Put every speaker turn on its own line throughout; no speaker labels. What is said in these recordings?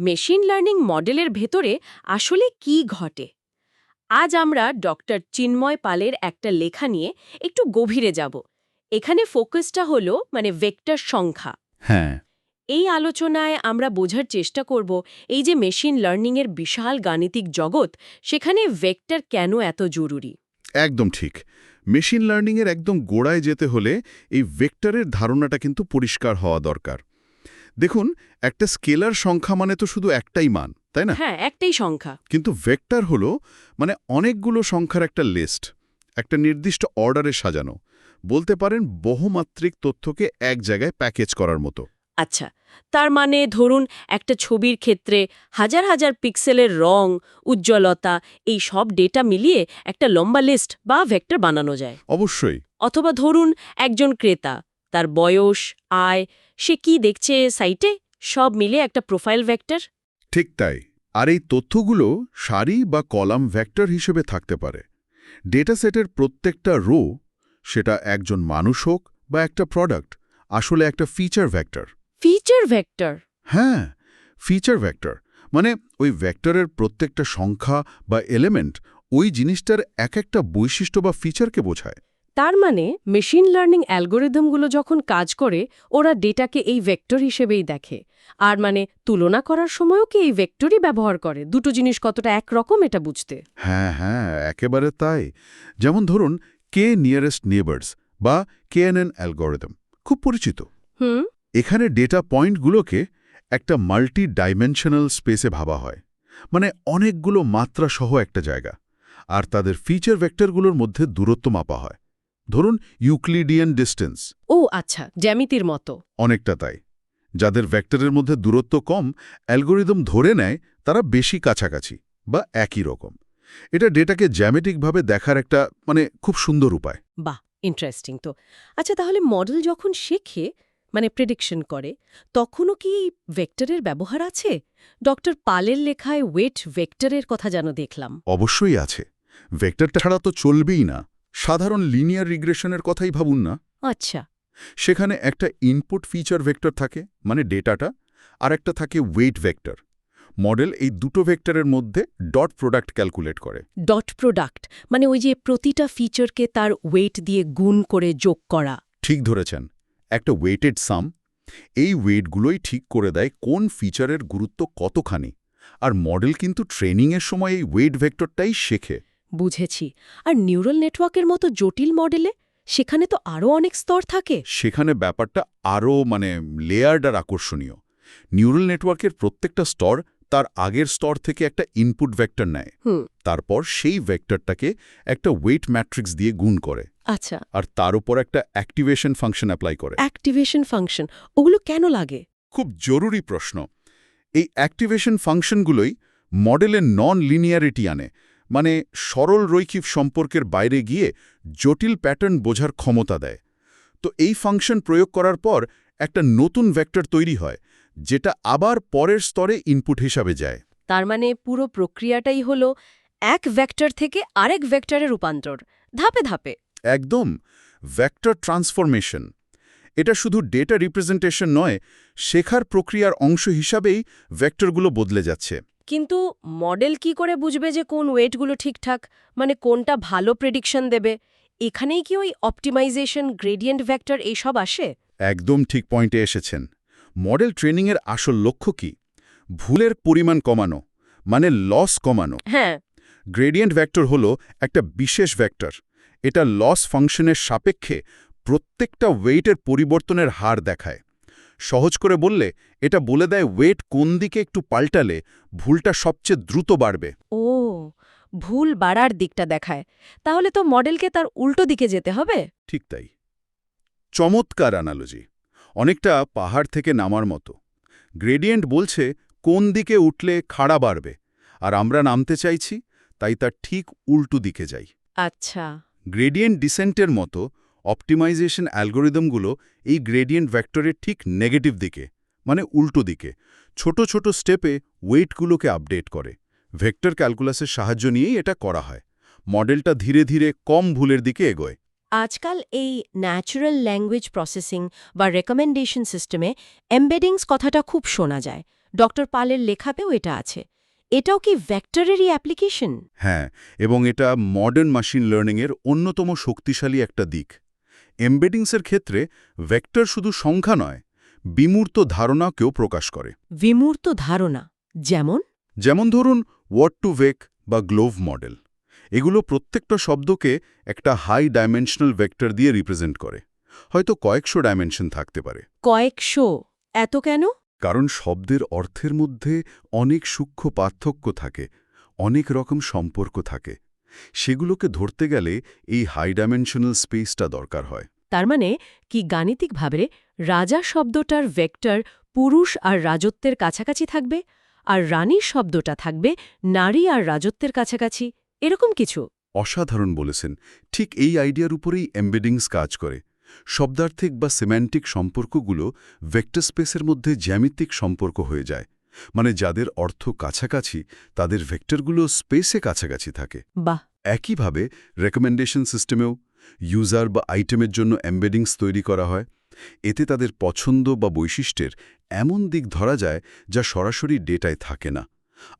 Machine learning মডেলের ভেতরে আসলে কি ঘটে? আজ আমরা ডক্টর চিন্ময় পালের একটা লেখা নিয়ে একটু গভীরে যাব। এখানে ফোকাসটা হলো মানে ভেক্টর সংখ্যা।
হ্যাঁ।
এই আলোচনায় আমরা বোঝার চেষ্টা করব এই যে মেশিন লার্নিংয়ের বিশাল গাণিতিক জগৎ সেখানে ভেক্টর কেন এত জরুরি?
একদম ঠিক। মেশিন লার্নিংয়ের একদম গোড়ায় যেতে হলে এই ভেক্টরের ধারণাটা কিন্তু পরিষ্কার হওয়া দরকার। দেখুন একটা স্কেলার সংখ্যা মানে তো শুধু একটাই মান তাই না?
হ্যাঁ একটাই সংখ্যা।
কিন্তু ভেক্টর হলো মানে অনেকগুলো সংখ্যার একটা লিস্ট একটা নির্দিষ্ট অর্ডারে সাজানো। বলতে পারেন বহুমাত্রিক তথ্যকে এক জায়গায় প্যাকেজ করার মতো।
আচ্ছা তার মানে ধরুন একটা ছবির ক্ষেত্রে হাজার হাজার পিক্সেলের রং উজ্জ্বলতা এই সব ডেটা মিলিয়ে একটা লম্বা লিস্ট বা ভেক্টর বানানো যায়।
অবশ্যই।
অথবা ধরুন একজন ক্রেতা তার বয়স আয় সে কি দেখছে সাইটে? সব মিলে একটা প্রোফাইল ভেক্টর।
ঠিক তাই। আর এই তথ্যগুলো সারি বা কলাম ভেক্টর হিসেবে থাকতে পারে। ডেটাসেটের প্রত্যেকটা রো সেটা একজন মানুষ হোক বা একটা প্রোডাক্ট আসলে একটা ফিচার ভেক্টর।
Feature vector?
হ্যাঁ ফিচার ভেক্টর। মানে ওই ভেক্টরের প্রত্যেকটা সংখ্যা বা এলিমেন্ট ওই জিনিসটার এক একটা বৈশিষ্ট্য বা ফিচারকে বোঝায়।
তার মানে মেশিন লার্নিং অ্যালগোরিদমগুলো যখন কাজ করে ওরা ডেটাকে এই ভেক্টর হিসেবেই দেখে। আর মানে তুলনা করার সময়ও কি এই ভেক্টরই ব্যবহার করে? দুটো জিনিস কতটা একরকম এটা বুঝতে।
হ্যাঁ হ্যাঁ একেবারে তাই। যেমন ধরুন কে নিয়ারেস্ট নেবার্স বা কেএনএন অ্যালগোরিদম খুব পরিচিত।
হুম।
এখানে ডেটা পয়েন্টগুলোকে একটা মাল্টি ডাইমেনশনাল স্পেসে ভাবা হয়। মানে অনেকগুলো মাত্রা সহ একটা জায়গা। আর তাদের ফিচার ভেক্টরগুলোর মধ্যে দূরত্ব মাপা হয়। ধরুন ইউক্লিডিয়ান ডিস্টেন্স।
ও আচ্ছা জ্যামিতির মতো।
অনেকটা তাই। যাদের ভেক্টরের মধ্যে দূরত্ব কম অ্যালগোরিদম ধরে নেয় তারা বেশি কাছাকাছি বা একই রকম। এটা ডেটাকে জ্যামেটিকভাবে দেখার একটা মানে খুব সুন্দর উপায়।
বাহ ইন্টারেস্টিং তো। আচ্ছা তাহলে মডেল যখন শেখে মানে প্রেডিকশন করে তখনও কি ভেক্টরের ব্যবহার আছে? ডক্টর পালের লেখায় ওয়েট ভেক্টরের কথা যেন দেখলাম।
অবশ্যই আছে। ভেক্টরটা ছাড়া তো চলবেই না। সাধারণ লিনিয়ার রিগ্রেশনের কথাই ভাবুন না।
আচ্ছা।
সেখানে একটা ইনপুট ফিচার ভেক্টর থাকে মানে ডেটাটা আর একটা থাকে ওয়েট ভেক্টর মডেল এই দুটো ভেক্টরের মধ্যে ডট প্রোডাক্ট ক্যালকুলেট করে।
ডট প্রোডাক্ট মানে ওই যে প্রতিটা ফিচারকে তার ওয়েট দিয়ে গুণ করে যোগ করা।
ঠিক ধরেছেন একটা ওয়েটেড সাম এই ওয়েটগুলোই ঠিক করে দেয় কোন ফিচারের গুরুত্ব কতখানি। আর মডেল কিন্তু ট্রেনিংয়ের সময় এই ওয়েট ভেক্টরটাই শেখে।
বুঝেছি। আর নিউরাল নেটওয়ার্কের মতো জটিল মডেলে সেখানে তো আরও অনেক স্তর থাকে।
সেখানে ব্যাপারটা আরও মানে লেয়ার্ড আর আকর্ষণীয়। নিউরাল নেটওয়ার্কের প্রত্যেকটা স্তর তার আগের স্তর থেকে একটা ইনপুট ভেক্টর নেয়। তারপর সেই ভেক্টরটাকে একটা ওয়েট ম্যাট্রিক্স দিয়ে গুণ করে।
আচ্ছা।
আর তার উপর একটা অ্যাক্টিভেশন ফাংশন অ্যাপ্লাই করে।
অ্যাক্টিভেশন ফাংশন ওগুলো কেন লাগে?
খুব জরুরি প্রশ্ন। এই অ্যাক্টিভেশন ফাংশনগুলোই মডেলের নন লিনিয়ারিটি আনে। মানে সরল রৈখিক সম্পর্কের বাইরে গিয়ে জটিল প্যাটার্ন বোঝার ক্ষমতা দেয়। তো এই ফাংশন প্রয়োগ করার পর একটা নতুন ভেক্টর তৈরি হয় যেটা আবার পরের স্তরে ইনপুট হিসাবে যায়।
তার মানে পুরো প্রক্রিয়াটাই হলো এক ভেক্টর থেকে আরেক ভেক্টরে রূপান্তর ধাপে ধাপে।
একদম ভেক্টর ট্রান্সফরমেশন। এটা শুধু ডেটা রিপ্রেজেন্টেশন নয় শেখার প্রক্রিয়ার অংশ হিসাবেই ভেক্টরগুলো বদলে যাচ্ছে।
কিন্তু মডেল কি করে বুঝবে যে কোন ওয়েটগুলো ঠিকঠাক? মানে কোনটা ভালো প্রেডিকশন দেবে? এখানেই কি ওই অপটিমাইজেশন গ্রেডিয়েন্ট ভেক্টর এইসব আসে?
একদম ঠিক পয়েন্টে এসেছেন। মডেল ট্রেনিংয়ের আসল লক্ষ্য কি? ভুলের পরিমাণ কমানো মানে লস কমানো।
হ্যাঁ।
গ্রেডিয়েন্ট ভেক্টর হল একটা বিশেষ ভেক্টর এটা লস ফাংশনের সাপেক্ষে প্রত্যেকটা ওয়েটের পরিবর্তনের হার দেখায়। সহজ করে বললে এটা বলে দেয় ওয়েট কোন দিকে একটু পাল্টালে ভুলটা সবচেয়ে দ্রুত বাড়বে।
ও ভুল বাড়ার দিকটা দেখায়। তাহলে তো মডেলকে তার উল্টো দিকে যেতে হবে?
ঠিক তাই। চমৎকার অ্যানালজি অনেকটা পাহাড় থেকে নামার মতো। গ্রেডিয়েন্ট বলছে কোন দিকে উঠলে খাড়া বাড়বে। আর আমরা নামতে চাইছি তাই তার ঠিক উল্টো দিকে যাই।
আচ্ছা।
গ্রেডিয়েন্ট ডিসেন্টের মতো অপটিমাইজেশন অ্যালগোরিদমগুলো এই গ্রেডিয়েন্ট ভেক্টরের ঠিক নেগেটিভ দিকে মানে উল্টো দিকে ছোট ছোট স্টেপে ওয়েটগুলোকে আপডেট করে। ভেক্টর ক্যালকুলাসের সাহায্য নিয়েই এটা করা হয়। মডেলটা ধীরে ধীরে কম ভুলের দিকে এগোয়।
আজকাল এই ন্যাচারাল ল্যাঙ্গুয়েজ প্রসেসিং বা রেকমেন্ডেশন সিস্টেমে এমবেডিংস কথাটা খুব শোনা যায়। ডক্টর পালের লেখাতেও এটা আছে। এটাও কি ভেক্টরেরই অ্যাপ্লিকেশন
হ্যাঁ এবং এটা মডার্ন মেশিন লার্নিংয়ের অন্যতম শক্তিশালী একটা দিক। এমবেডিংসের ক্ষেত্রে ভেক্টর শুধু সংখ্যা নয় বিমূর্ত ধারণাকেও প্রকাশ করে।
বিমূর্ত ধারণা যেমন?
যেমন ধরুন ওয়ার্ড টু ভেক বা গ্লোভ মডেল এগুলো প্রত্যেকটা শব্দকে একটা হাই ডাইমেনশনাল ভেক্টর দিয়ে রিপ্রেজেন্ট করে। হয়তো কয়েকশো ডাইমেনশন থাকতে পারে।
কয়েকশো? এত কেন?
কারণ শব্দের অর্থের মধ্যে অনেক সূক্ষ্ম পার্থক্য থাকে অনেক রকম সম্পর্ক থাকে। সেগুলোকে ধরতে গেলে এই হাই ডাইমেনশনাল স্পেসটা দরকার হয়।
তার মানে কি গাণিতিকভাবে রাজা শব্দটার ভেক্টর পুরুষ আর রাজত্বের কাছাকাছি থাকবে আর রানী শব্দটা থাকবে নারী আর রাজত্বের কাছাকাছি? এরকম কিছু।
অসাধারণ বলেছেন। ঠিক এই আইডিয়ার উপরেই এমবেডিংস কাজ করে। শব্দার্থিক বা সিম্যান্টিক সম্পর্কগুলো ভেক্টর স্পেসের মধ্যে জ্যামিতিক সম্পর্ক হয়ে যায়। মানে যাদের অর্থ কাছাকাছি তাদের ভেক্টরগুলো স্পেসে কাছাকাছি থাকে।
বাহ!
একইভাবে রেকমেন্ডেশন সিস্টেমেও ইউজার বা আইটেমের জন্য এমবেডিংস তৈরি করা হয়। এতে তাদের পছন্দ বা বৈশিষ্ট্যের এমন দিক ধরা যায় যা সরাসরি ডেটায় থাকে না।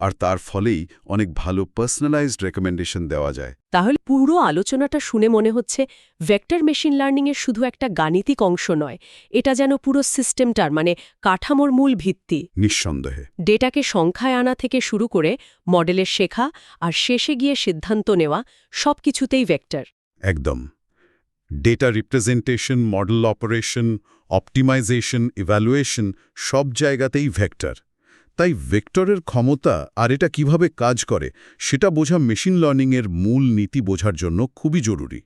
আর তার ফলেই অনেক ভালো পার্সোনালাইজড রেকমেন্ডেশন দেওয়া যায়।
তাহলে পুরো আলোচনাটা শুনে মনে হচ্ছে ভেক্টর মেশিন লার্নিংয়ের শুধু একটা গাণিতিক অংশ নয় এটা যেন পুরো সিস্টেমটার মানে কাঠামোর মূল ভিত্তি।
নিঃসন্দেহে।
ডেটাকে সংখ্যায় আনা থেকে শুরু করে মডেলের শেখা আর শেষে গিয়ে সিদ্ধান্ত নেওয়া সব কিছুতেই ভেক্টর
একদম। Data representation model operation optimisation evaluation সব জায়গাতেই ভেক্টর তাই ভেক্টরের ক্ষমতা আর এটা কীভাবে কাজ করে সেটা বোঝা মেশিন লার্নিংয়ের মূল নীতি বোঝার জন্য খুবই জরুরি।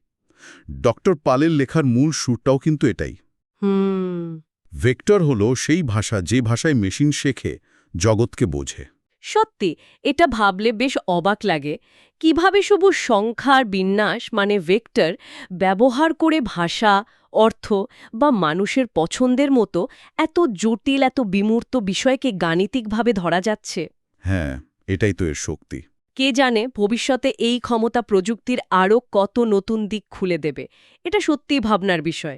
ডক্টর পালের লেখার মূল সুরটাও কিন্তু এটাই।
হুম।
ভেক্টর হলো সেই ভাষা যে ভাষায় মেশিন শেখে জগৎকে বোঝে।
সত্যি এটা ভাবলে বেশ অবাক লাগে। কীভাবে শুধু সংখ্যার বিন্যাস মানে ভেক্টর ব্যবহার করে ভাষা অর্থ বা মানুষের পছন্দের মতো এত জটিল এত বিমূর্ত বিষয়কে গাণিতিকভাবে ধরা যাচ্ছে।
হ্যাঁ এটাই তো এর শক্তি।
কে জানে ভবিষ্যতে এই ক্ষমতা প্রযুক্তির আরও কত নতুন দিক খুলে দেবে। এটা সত্যিই ভাবনার বিষয়।